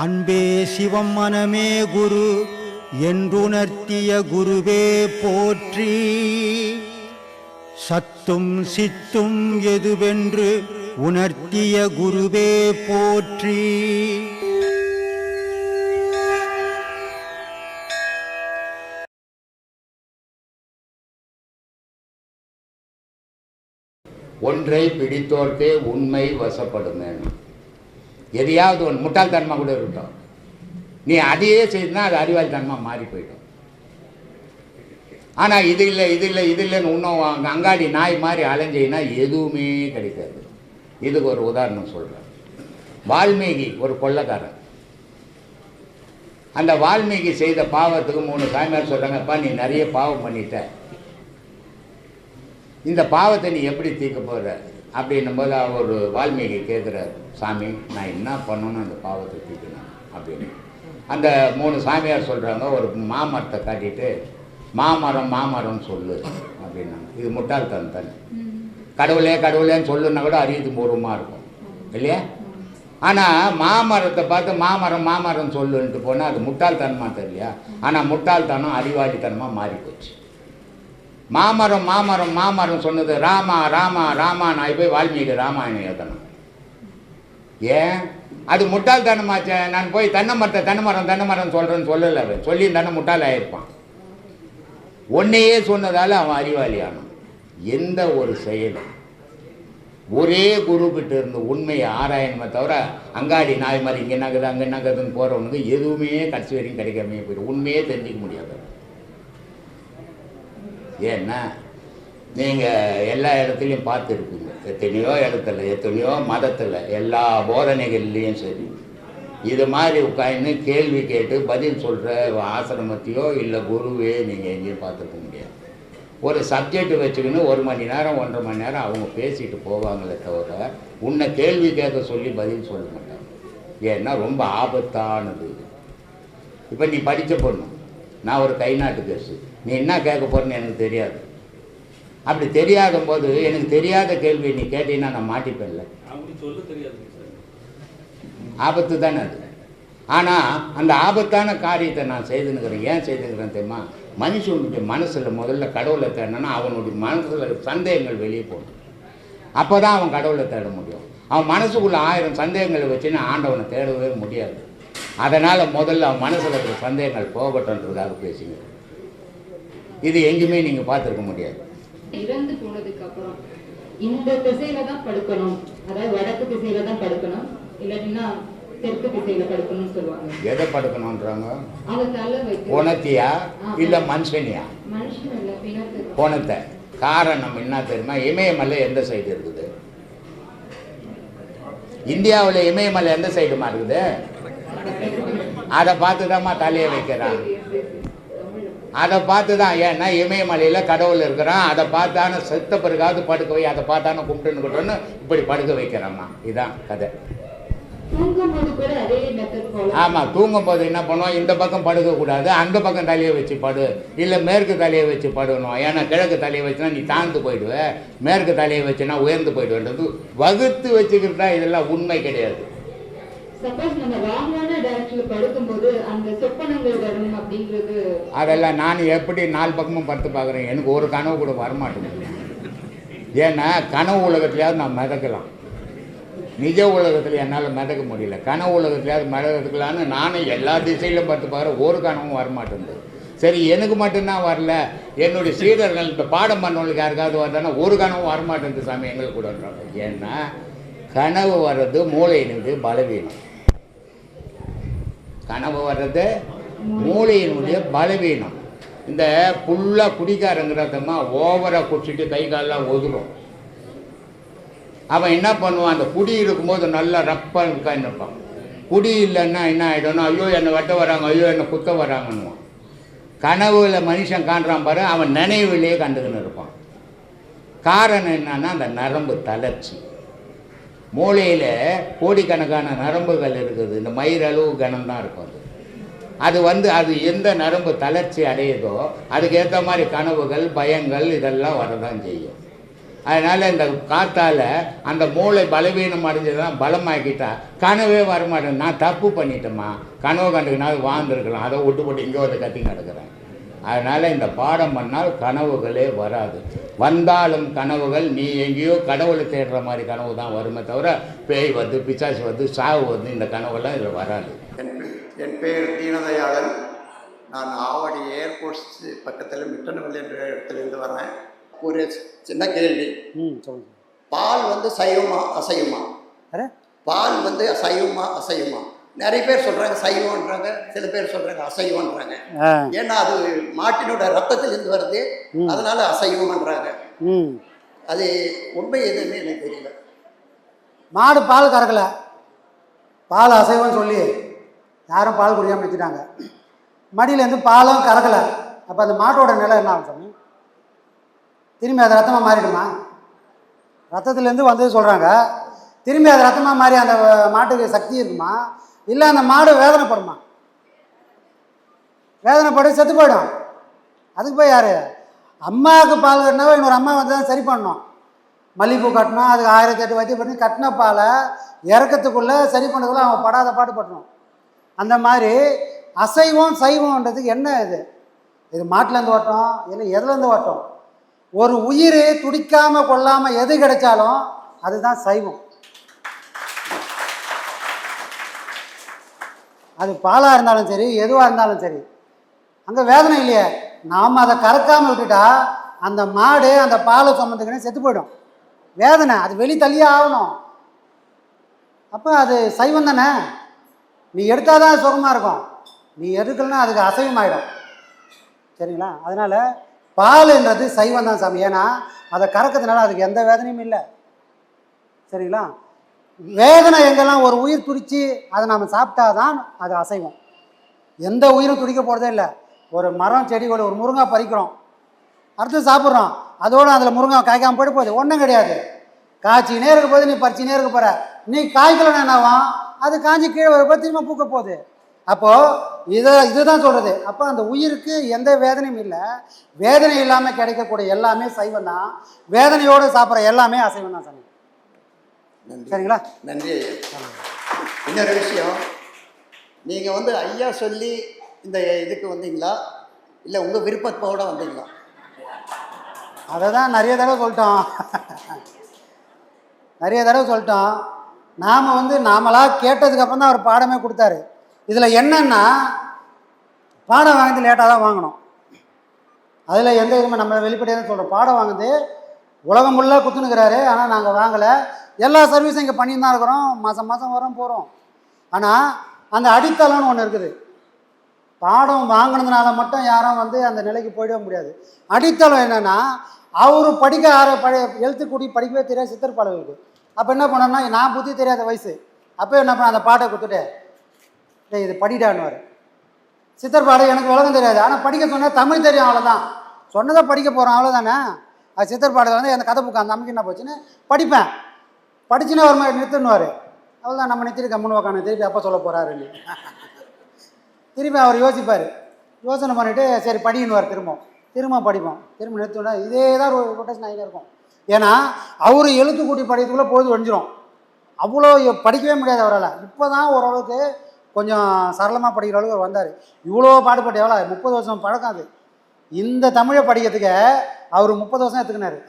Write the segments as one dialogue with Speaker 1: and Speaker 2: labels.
Speaker 1: அன்பே சிவம் மனமே குரு என்றுணர்த்திய குருவே போற்றி. சத்தும் சித்தும் எதுவென்று உணர்த்திய குருவே போற்றி.
Speaker 2: ஒன்றை பிடித்தோர்த்தே உண்மை வசப்படுமே எதையாவது ஒன்று முட்டாள்தனமாக கூட இருக்கட்டும். நீ அதையே செய்தனா அது அறிவாளித்தனமாக மாறி போயிடும் ஆனால் இது இல்லை இது இல்லை இது இல்லைன்னு இன்னும் அங்காடி நாய் மாதிரி அலைஞ்சின்னா எதுவுமே கிடைக்காது. இதுக்கு ஒரு உதாரணம் சொல்கிறேன் வால்மீகி ஒரு கொள்ளைக்காரன். அந்த வால்மீகி செய்த பாவத்துக்கு மூணு சாமியார் சொல்கிறாங்கப்பா நீ நிறைய பாவம் பண்ணிட்ட. இந்த பாவத்தை நீ எப்படி தீர்க்க போகிற அப்படின்னும் போது அவர் வால்மீகி கேட்குறாரு சாமி நான் என்ன பண்ணணும் அந்த பாவத்தை தீர்க்கணும்? அப்படின்னு. அந்த மூணு சாமியார் சொல்கிறாங்க ஒரு மாமரத்தை காட்டிட்டு மாமரம் மாமரம் சொல்லு அப்படின்னாங்க. இது முட்டாள்தனம் தானே. கடவுளே கடவுளேன்னு சொல்லுன்னா கூட அறியது பூர்வமாக இருக்கும். இல்லையா? ஆனால் மாமரத்தை பார்த்து மாமரம் மாமரம் சொல்லுன்ட்டு போனால் அது முட்டாள்தனமாக தெரியலையா? ஆனால் முட்டாள்தனம் அறிவாளித்தனமாக மாறி போச்சு மாமரம் மாமரம் மாமரம் சொன்னது ராமா ராமா ராமா நான் போய் வால்மீகி ராமாயணம் எழுதணும். ஏன்? அது முட்டாள்தனமாச்சே நான் போய் தென்னை மரத்தை தென்னை மரம் தென்னை மரம் சொல்கிறேன்னு சொல்லலை அவன். சொல்லி தானே முட்டாள் ஆயிருப்பான். ஒன்னையே சொன்னதால் அவன் அறிவாளி ஆனான். எந்த ஒரு செயலும். ஒரே குருக்கிட்ட இருந்து உண்மையை ஆராயணுமே தவிர அங்காடி நாய் மாதிரி இங்கே நகுது அங்கே நகுதுன்னு போகிறவனுக்கு எதுவுமே கடைசி வரைக்கும் கிடைக்காமே போயிடும். உண்மையே தெரிஞ்சிக்க முடியாது. ஏன்னா நீங்கள் எல்லா இடத்துலையும் பார்த்துருப்பீங்க. எத்தனையோ இடத்துல எத்தனையோ மதத்தில் எல்லா போதனைகள்லேயும் சரி. இது மாதிரி உட்காந்து கேள்வி கேட்டு பதில் சொல்கிற ஆசிரமத்தையோ இல்லை குருவே நீங்கள் எங்கேயும் பார்த்துருக்க முடியாது. ஒரு சப்ஜெக்ட் வச்சுக்கின்னு ஒரு மணி நேரம் ஒன்றரை மணி நேரம் அவங்க பேசிட்டு போவாங்களே தவிர உன்னை கேள்வி கேட்க சொல்லி பதில் சொல்ல மாட்டாங்க. ஏன்னா ரொம்ப ஆபத்தானது இப்போ நீ படித்த பொண்ணு. நான் ஒரு கை நாட்டு நீ என்ன கேட்க போறேன்னு எனக்கு தெரியாது. அப்படி தெரியாத போது எனக்கு தெரியாத கேள்வி நீ கேட்டீங்கன்னா நான் மாட்டிப்பேன்ல. ஆபத்து தானே அது. ஆனால் அந்த ஆபத்தான காரியத்தை நான் செய்துனுக்கிறேன் ஏன் செய்துக்கிறேன் தெரியுமா? மனுஷனுடைய மனசில் முதல்ல கடவுளை தேடணும்னா அவனுடைய மனசில் சந்தேகங்கள் வெளியே போகணும். அப்போ தான் அவன் கடவுளை தேட முடியும். அவன் மனசுக்குள்ள ஆயிரம் சந்தேகங்களை வச்சுன்னு ஆண்டவனை தேடவே முடியாது. அதனால் முதல்ல அவன் மனசில் இருக்கிற சந்தேகங்கள் போகட்டும்ன்றதுக்காக பேசுங்க இது எங்கேயுமே நீங்கள் பார்த்துருக்க முடியாது.
Speaker 3: இறந்து போனதுக்கு அப்புறம் இந்த திசையில தான் படுக்கணும். அதாவது வடக்கு திசையில தான் படுக்கணும். இல்லாட்டினா தெற்கு திசையில படுக்கணும்னு சொல்லுவாங்க.
Speaker 2: எதை படுக்கணுன்றாங்க
Speaker 3: அவங்க தலை வைத்து.
Speaker 2: குணத்தியா? இல்லை மனுஷனியா?
Speaker 3: மனுஷன் இல்ல பிணத்து.
Speaker 2: கோணத்தை. காரணம் என்ன தெரியுமா? இமயமலை எந்த சைடு இருக்குது? இந்தியாவில் இமயமலை எந்த சைடுமா இருக்குது? அதை பார்த்து தான்மா தலையை வைக்கிறான் அதை பார்த்து தான் ஏன்னா இமயமலையில் கடவுள் இருக்கிறான். அதை பார்த்தான செத்த பிறகாவது படுக்க வை அதை பார்த்தான கும்பிட்டுன்னு இப்படி படுக்க வைக்கிறாம்மா இதுதான் கதை. ஆமாம் தூங்கும்போது என்ன பண்ணுவோம்? இந்த பக்கம் படுக்கக்கூடாது அந்த பக்கம் தலையை வச்சு படு. இல்லை மேற்கு தலையை வச்சு படுக்கணும். ஏன்னா கிழக்கு தலையை வச்சுனா நீ தாழ்ந்து போயிடுவ. மேற்கு தலையை வச்சுனா உயர்ந்து போயிடுவேன்றது. வகுத்து வச்சுக்கிட்டா இதெல்லாம் உண்மை கிடையாது.
Speaker 3: சப்போஸ் நம்ம ராங்கான டைரக்ஷன்ல படுக்கும்போது அந்த சொப்பனங்கள் வரும் அப்படிங்கிறது
Speaker 2: அதெல்லாம் நான் எப்படி நாலு பக்கமும் படுத்து பார்க்குறேன். எனக்கு ஒரு கனவு கூட வரமாட்டேங்குது. ஏன்னா கனவு உலகத்துலையாவது நான் மிதக்கலாம். நிஜ உலகத்தில் என்னால் மிதக்க முடியல. கனவு உலகத்துலையாவது மிதக்கலான்னு நானும் எல்லா திசையிலும் பார்த்து பார்க்குறேன். ஒரு கனவும் வரமாட்டேங்குது. சரி எனக்கு மட்டும்தான் வரல. என்னுடைய சீடர்கள் இப்போ பாடம் பண்ணவங்களுக்கு யாருக்காவது வந்தானா ஒரு கனவும் வரமாட்டேங்குது சாமி எங்களுக்கு கூட. ஏன்னா கனவு வர்றது மூளையினுடைய பலவீனம். கனவு வர்றது மூளையினுடைய பலவீனம். இந்த ஃபுல்லாக குடிக்காரங்கிறதமா ஓவராக குடிச்சிட்டு கை காலெலாம் ஒதுரும் அவன் என்ன பண்ணுவான்? அந்த குடி இருக்கும்போது நல்லா ரப்பாக இருப்பான். குடி இல்லைன்னா என்ன ஆகிடணும் ஐயோ என்னை வெட்ட வராங்க ஐயோ என்னை குத்த வராங்கன்னுவான். கனவுல மனுஷன் காண்றான் பாரு அவன் நினைவிலேயே கண்டுக்கின்னு இருப்பான். காரணம் என்னன்னா அந்த நரம்பு தளர்ச்சி. மூளையில் கோடிக்கணக்கான நரம்புகள் இருக்குது. இந்த மயிரளவு கனம் தான் இருக்கும் அது. அது வந்து அது எந்த நரம்பு தளர்ச்சி அடையுதோ அதுக்கேற்ற மாதிரி கனவுகள் பயங்கள் இதெல்லாம் வரதான் செய்யும். அதனால் இந்த காத்தால் அந்த மூளை பலவீனம் அடைஞ்சதான் பலமாக்கிட்டா கனவே வரமாட்டேன் நான் தப்பு பண்ணிட்டேம்மா. கனவு கண்டுக்கினாலும் வாழ்ந்துருக்கலாம். அதை விட்டு போட்டு இங்கே வந்து கத்தி நடக்கிறேன். அதனால் இந்த பாடம் பண்ணால் கனவுகளே வராது. வந்தாலும் கனவுகள் நீ எங்கேயோ கடவுளை தேடுற மாதிரி கனவு தான் வருமே தவிர பேய் வந்து பிசாசு வந்து சாவு வந்து இந்த கனவுலாம் இதில் வராது.
Speaker 4: என் என் பேர் தீனதயாளன். நான் ஆவடி ஏர்போர்ட்ஸ் பக்கத்தில் மிட்டனவல்லி என்ற இடத்துலேருந்து வரேன் ஒரு சின்ன கேள்வி. பால் வந்து சைவமா அசைவமா? பால் வந்து சைவமா அசைவமா? நிறைய பேர் சொல்கிறாங்க சைவம்ன்றாங்க சில பேர் சொல்கிறாங்க அசைவம்ன்றாங்க. ஏன்னா அது மாட்டினோட ரத்தத்திலிருந்து வருது அதனால அசைவம்ன்றாங்க.
Speaker 5: ம்.
Speaker 4: அது உண்மை எதுன்னு எனக்கு தெரியல.
Speaker 5: மாடு பால் கறக்கல. பால் அசைவம்னு சொல்லி யாரும் பால் குடிக்காமல் வச்சுட்டாங்க மடியிலேருந்து பாலும் கறக்கலை. அப்போ அந்த மாட்டோட நிலை என்ன ஆகும் சாமி? திரும்பி அது ரத்தமாக மாறிடுமா? ரத்தத்துலேருந்து வந்து சொல்கிறாங்க திரும்பி அது ரத்தமாக மாறி அந்த மாட்டுக்கு சக்தி இருக்குமா? இல்லை அந்த மாடு வேதனைப்படுமா? வேதனைப்பட்டு செத்து போயிடும். அதுக்கு போய் யார்? அம்மாவுக்கு பால் கட்டினாவே இன்னொரு அம்மா வந்து தான் சரி பண்ணணும். மல்லிகைப்பூ கட்டணும் அதுக்கு ஆயிரத்தி எட்டு வைத்தியம் பண்ணி கட்டின பாலை இறக்கத்துக்குள்ளே சரி பண்ணதுக்குள்ள அவன் படாத பாட்டு பட்டணும். அந்த மாதிரி அசைவம் சைவம்ன்றதுக்கு என்ன இது? இது மாட்டிலேருந்து வரட்டும் இல்லை எதுலேருந்து வரட்டும் ஒரு உயிர் துடிக்காமல் கொள்ளாமல் எது கிடைச்சாலும் அதுதான் சைவம். அது பாலாக இருந்தாலும் சரி எதுவாக இருந்தாலும் சரி. அங்கே வேதனை இல்லையே. நாம் அதை கறக்காமல் விட்டுட்டா அந்த மாடு அந்த பாலை சுமந்துக்கினே செத்து போயிடும். வேதனை. அது வெளி தள்ளியே ஆகணும். அப்போ அது சைவம் தானே? நீ எடுத்தால் தான் சுகமாக இருக்கும். நீ எடுக்கலன்னா அதுக்கு அசைவமாயிடும். சரிங்களா? அதனால் பாலுன்றது சைவம் தான் சாமி. ஏன்னா அதை கறக்கிறதுனால அதுக்கு எந்த வேதனையும் இல்லை. சரிங்களா? வேதனை எங்கெல்லாம் ஒரு உயிர் துடிச்சு அதை நாம் சாப்பிட்டா தான் அது அசைவோம். எந்த உயிரும் துடிக்க போகிறதே இல்லை. ஒரு மரம் செடி கொடி ஒரு முருங்கை பறிக்கிறோம். அடுத்து சாப்பிட்றோம். அதோடு அதில் முருங்கை காய்க்காமல் போயிட்டு போகுது. ஒன்றும் கிடையாது. காய்ச்சினே இருக்க போது நீ பறிச்சினே இருக்க போகிற நீ காய்க்கலன்னு என்னவாம் அது காஞ்சி கீழே வரப்போ திரும்ப பூக்க போகுது. அப்போது இதை இதுதான் சொல்கிறது அப்போ அந்த உயிருக்கு எந்த வேதனையும் இல்லை. வேதனை இல்லாமல் கிடைக்கக்கூடிய எல்லாமே சைவம் தான் வேதனையோடு சாப்பிட்ற எல்லாமே அசைவம் தான் சாமி. சரிங்களா?
Speaker 4: நன்றி ஐயா. இன்னொரு விஷயம் நீங்கள் வந்து ஐயா சொல்லி இந்த இதுக்கு வந்தீங்களா? இல்லை உங்கள் விருப்பத்தோட வந்தீங்களா?
Speaker 5: அதை தான் நிறைய தடவை சொல்லிட்டோம். நிறைய தடவை சொல்லிட்டோம். நாம் வந்து நாமளாக கேட்டதுக்கப்புறம் தான் அவர் பாடமே கொடுத்தாரு. இதில் என்னன்னா பாடம் வாங்கிட்டு லேட்டாக தான் வாங்கணும். அதில் எந்த இதுவுமே நம்ம வெளிப்படையாக சொல்கிறோம் பாடம் வாங்குது உலகம் ஃபுல்லாக குத்துனுக்கிறாரு. ஆனால் நாங்கள் வாங்கலை. எல்லா சர்வீஸும் இங்கே பண்ணிட்டு தான் இருக்கிறோம். மாதம் மாதம் வரோம் போகிறோம் ஆனால் அந்த அடித்தளம்னு ஒன்று இருக்குது. பாடம் வாங்கினதுனால மட்டும் யாரும் வந்து அந்த நிலைக்கு போயிடவே முடியாது. அடித்தளம் என்னென்னா அவர் படிக்க ஆர பழைய எழுத்து கூடி படிக்கவே தெரியாது சித்தர் பாடல்களுக்கு அப்போ என்ன பண்ணோம்னா நான் புத்தி தெரியாத வயசு. அப்போ என்ன பண்ண அந்த பாட்டை கொடுத்துட்டு டேய் இது படிடான்னுவார். சித்தர் பாடம் எனக்கு விளக்கம் தெரியாது. ஆனால் படிக்க சொன்னால் தமிழ் தெரியும் அவ்வளோதான் சொன்னதை படிக்க போகிறோம் அவ்வளோதானே அது சித்தர் பாடத்தில் வந்து அந்த கதை புக்கு அந்த அம்மைக்கு என்ன போச்சுன்னு படிப்பேன். படிச்சுன்னா ஒரு மாதிரி நிறுத்துன்னுவார் அவ்வளோதான் நம்ம நிறுத்திட்டு கம்முன்னு உக்காந்து திருப்பி அப்போ சொல்ல போகிறாருன்னு திரும்பி அவர் யோசிப்பார். யோசனை பண்ணிவிட்டு சரி படிக்கணுவார் திரும்ப திரும்ப படிப்போம். திரும்ப நிறுத்தினா இதே தான் ஒரு ரொட்டேஷன் ஆகிட்டே இருக்கும். ஏன்னா அவர் எழுத்து கூட்டி படிக்கிறதுக்குள்ளே பொழுது ஒழிஞ்சிரும். அவ்வளோ படிக்கவே முடியாது அவரால். இப்போ தான் ஓரளவுக்கு கொஞ்சம் சரளமாக படிக்கிற அளவுக்கு அவர் வந்தார். இவ்வளோ பாடுபட்டு எவ்வளோ முப்பது வருஷம் பழக்கம் அது. இந்த தமிழை படிக்கிறதுக்கு அவர் முப்பது வருஷம் எடுத்துக்கினாரு.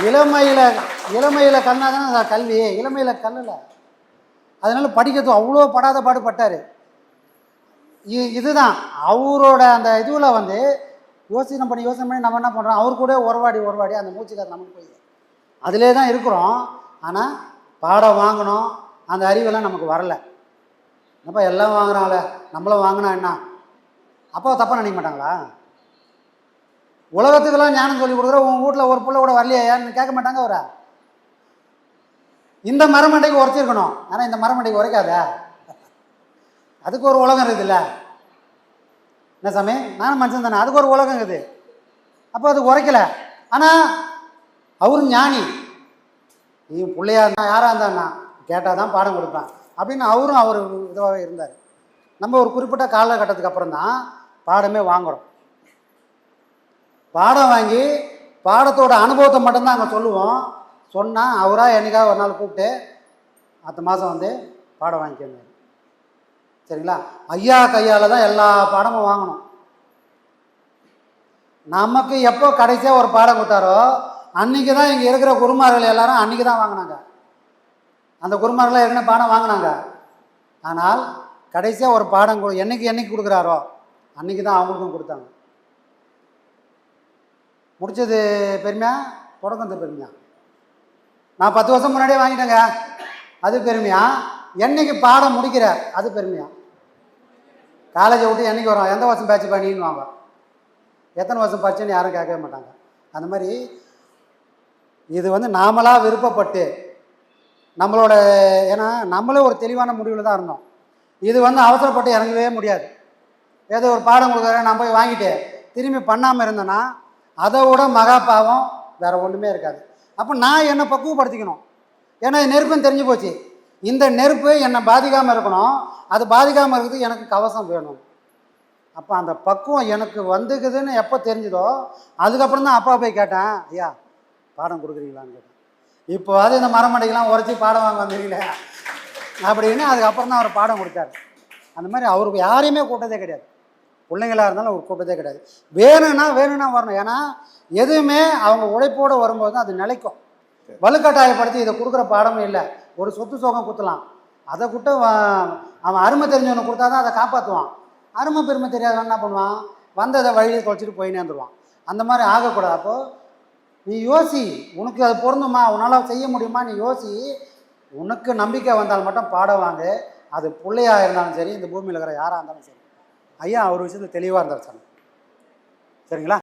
Speaker 5: இளமையில் இளமையில் கண்ணா தானே கல்வி? இளமையில் கல்லில் அதனால படிக்கிறது அவ்வளோ படாத பாடுபட்டார். இ- இதுதான். அவரோட அந்த இதுவில் வந்து யோசனை பண்ணி யோசனை பண்ணி நம்ம என்ன பண்ணுறோம் அவர் கூட உறவாடி உறவாடி அந்த மூச்சுக்கார நமக்கு போய் அதிலே தான் இருக்கிறோம். ஆனால் பாடம் வாங்கணும். அந்த அறிவெல்லாம் நமக்கு வரலை. என்னப்பா எல்லாம் வாங்குறாங்களே? நம்மளும் வாங்கினா என்ன? அப்போ தப்பாக நினைக்க மாட்டாங்களா? உலகத்துக்கெல்லாம் ஞானம் சொல்லி கொடுக்குற உன் வீட்டில் ஒரு பிள்ளை கூட வரலையா யாருன்னு கேட்க மாட்டாங்க அவரை. இந்த மரமண்டைக்கு உரைச்சிருக்கணும் ஆனால் இந்த மரமண்டைக்கு உரைக்காத. அதுக்கு ஒரு உலகம் இருக்குதுல்ல. என்ன சாமி? நானும் மனுஷன் தானே. அதுக்கு ஒரு உலகம் இருக்குது. அப்போ அது உரைக்கல. ஆனால் அவரும் ஞானி. நீ பிள்ளையா இருந்தா யாராக இருந்தாண்ணா கேட்டால் தான் பாடம் கொடுப்பேன். அப்படின்னு அவரும் அவர் இதுவாகவே இருந்தார். நம்ம ஒரு குறிப்பிட்ட காலகட்டத்துக்கு அப்புறம் தான் பாடமே வாங்குகிறோம் பாடம் வாங்கி பாடத்தோட அனுபவத்தை மட்டும்தான் அங்கே சொல்லுவோம். சொன்னால் அவராக என்னைக்காவது ஒரு நாள் கூப்பிட்டு அடுத்த மாதம் வந்து பாடம் வாங்கிக்கணும் சரிங்களா? ஐயா கையால் தான் எல்லா பாடமும் வாங்கணும். நமக்கு எப்போ கடைசியாக ஒரு பாடம் கொடுத்தாரோ அன்றைக்கி தான் இங்கே இருக்கிற குருமார்கள் எல்லாரும் அன்றைக்கி தான் வாங்கினாங்க. அந்த குருமார்கள் ஏற்கனவே பாடம் வாங்கினாங்க. ஆனால் கடைசியாக ஒரு பாடம் கொடு என்னைக்கு என்னைக்கு கொடுக்குறாரோ அன்றைக்கி தான் அவங்களுக்கும் கொடுத்தாங்க. முடிச்சது பெருமையா? தொடக்கத்து பெருமையா? நான் பத்து வருஷம் முன்னாடியே வாங்கிட்டேங்க. அது பெருமையா? என்னைக்கு பாடம் முடிக்கிற அது பெருமையா? காலேஜை விட்டு என்னைக்கு வரோம்? எந்த வருஷம் பேட்ச் பண்ணின்னு வாங்க. எத்தனை வருஷம் படிச்சுன்னு யாரும் கேட்கவே மாட்டாங்க. அந்த மாதிரி இது வந்து நாமளாக விருப்பப்பட்டு நம்மளோட ஏன்னா நம்மளே ஒரு தெளிவான முடிவில் தான் இருந்தோம். இது வந்து அவசரப்பட்டு இறங்கவே முடியாது. ஏதோ ஒரு பாடம் கொடுக்குறேன் நான் போய் வாங்கிட்டு திரும்பி பண்ணாமல் இருந்தேன்னா அதை விட மகா பாவம் வேறு ஒன்றுமே இருக்காது. அப்போ நான் என்னை பக்குவப்படுத்திக்கணும். ஏன்னா இது நெருப்புன்னு தெரிஞ்சு போச்சு. இந்த நெருப்பு என்னை பாதிக்காமல் இருக்கணும். அது பாதிக்காமல் இருக்கிறதுக்கு எனக்கு கவசம் வேணும். அப்போ அந்த பக்குவம் எனக்கு வந்துக்குதுன்னு எப்போ தெரிஞ்சுதோ அதுக்கப்புறம் தான் அப்பா போய் கேட்டேன் ஐயா பாடம் கொடுக்குறீங்களான்னு கேட்டேன். இப்போ அது இந்த மரமடைக்கெல்லாம் உரைச்சி பாடம் வாங்க வந்தீங்களே அப்படின்னு அதுக்கப்புறம் தான் அவர் பாடம் கொடுத்தாரு. அந்த மாதிரி அவருக்கு யாரையுமே கூட்டதே கிடையாது. பிள்ளைங்களா இருந்தாலும் அவர் கூப்பிட்டதே கிடையாது. வேணும்னா வேணும்னா வரணும். ஏன்னா எதுவுமே அவங்க உழைப்போடு வரும்போது தான் அது நிலைக்கும். வலுக்கட்டாயப்படுத்தி இதை கொடுக்குற பாடமும் இல்லை. ஒரு சொத்து சோகம் குத்தலாம். அதை கொடுத்து அவன் அருமை தெரிஞ்சவனுக்கு கொடுத்தா தான் அதை காப்பாற்றுவான். அருமை பெருமை தெரியாதவன் என்ன பண்ணுவான்? வந்ததை வழியில் தொலைச்சிட்டு போயினே வந்துடுவான் அந்த மாதிரி ஆகக்கூடாது. அப்போது நீ யோசி உனக்கு அது பொருந்துமா? உன்னால் செய்ய முடியுமா? நீ யோசி உனக்கு நம்பிக்கை வந்தால் மட்டும் பாட வாங்க. அது பிள்ளையாக இருந்தாலும் சரி இந்த பூமியில் இருக்கிற யாராக இருந்தாலும் சரி. ஐயா அவர் விஷயத்தில் தெளிவாக இருந்தார் சார் சரிங்களா?